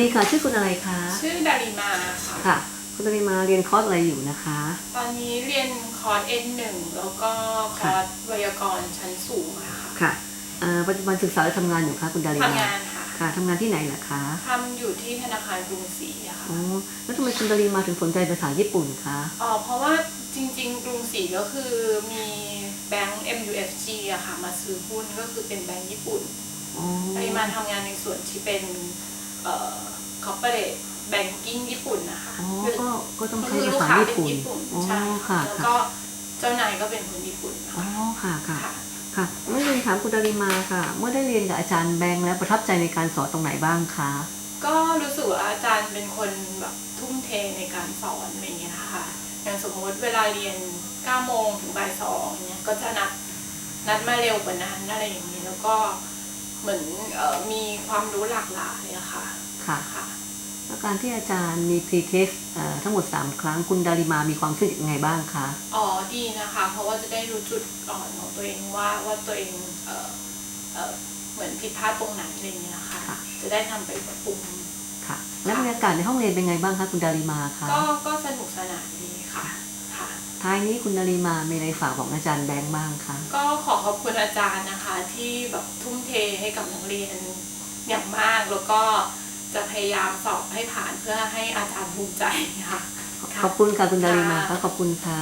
ดีค่ะชื่อคุณอะไรคะ ชื่อดาริมาค่ะ ค่ะ คุณดาริมาเรียนคอร์สอะไรอยู่นะคะ ตอนนี้เรียนคอร์ส N1 แล้วก็คอร์สไวยากรณ์ชั้นสูงอะค่ะค่ะเอ่อปัจจุบันศึกษาและทำงานอยู่คะคุณดาริมาทำงานค่ะค่ะทำงานที่ไหนล่ะคะทำอยู่ที่ธนาคารกรุงศรีอะค่ะอ๋อแล้วทำไมคุณดาริมาถึงสนใจภาษาญี่ปุ่นคะอ๋อเพราะว่าจริง ๆ กรุงศรีก็คือมีแบงก์ MUFG อะค่ะ มาซื้อหุ้นก็คือเป็นแบงก์ญี่ปุ่นอ๋อดาริมาทำงานในส่วนที่เป็นเอ่อ corporate banking ญี่ปุ่นนะคะอ๋อคือก็ก็ต้องก็ใช้คือภาลูกษาค้าญี่เป็นปุ่นญี่ปุ่นอ๋อใช่ค่ะแล้วค่ะก็เจ้านายก็เป็นคนญี่ปุ่นนะอ๋อคะค่ะค่ะค่ะค่ะเมื่อเรียนถามคุณดาริมาค่ะ เมื่อได้เรียนกับอาจารย์แบงค์แล้วประทับใจในการสอนตรงไหนบ้างคะก็รู้สึกว่าอาจารย์เป็นคนแบบทุ่มเทในการสอนอะไรอย่างเงี้ยค่ะอย่างสมมติเวลาเรียน9โมงถึงบ่ายสองเนี้ยก็จะนัดนัดมาเร็วกว่านั้นอะไรอย่างนี้แล้วก็เหมือนเออมีความรู้หลากหลายอะค่ะค่ะค่ะ แล้วการที่อาจารย์มีพรีเทสทั้งหมด 3 ครั้งคุณดาริมามีความรู้สึกยังไงบ้างคะ อ๋อดีนะคะ เพราะว่าจะได้รู้จุดอ่อนของตัวเองว่าว่าตัวเองเออเออเหมือนผิดพลาดตรงไหนอะไรอย่างเงี้ยค่ะ ค่ะ จะได้นำไปปรับปรุง ค่ะ แล้วบรรยากาศในห้องเรียนเป็นไงบ้างคะคุณดาริมาคะ ก็ก็สนุกสนานดีค่ะค่ะ ท้ายนี้คุณดาริมามีอะไรฝากบอกอาจารย์แบงค์บ้างคะ ก็ขอขอบคุณอาจารย์นะคะที่แบบทุ่มเทให้กับนักเรียนอย่างมากแล้วก็ จะพยายามสอบให้ผ่านเพื่อให้อาจารย์ภูมิใจค่ะ ขอบคุณค่ะคุณดาริมาค่ะค่ะขอบคุณค่ะ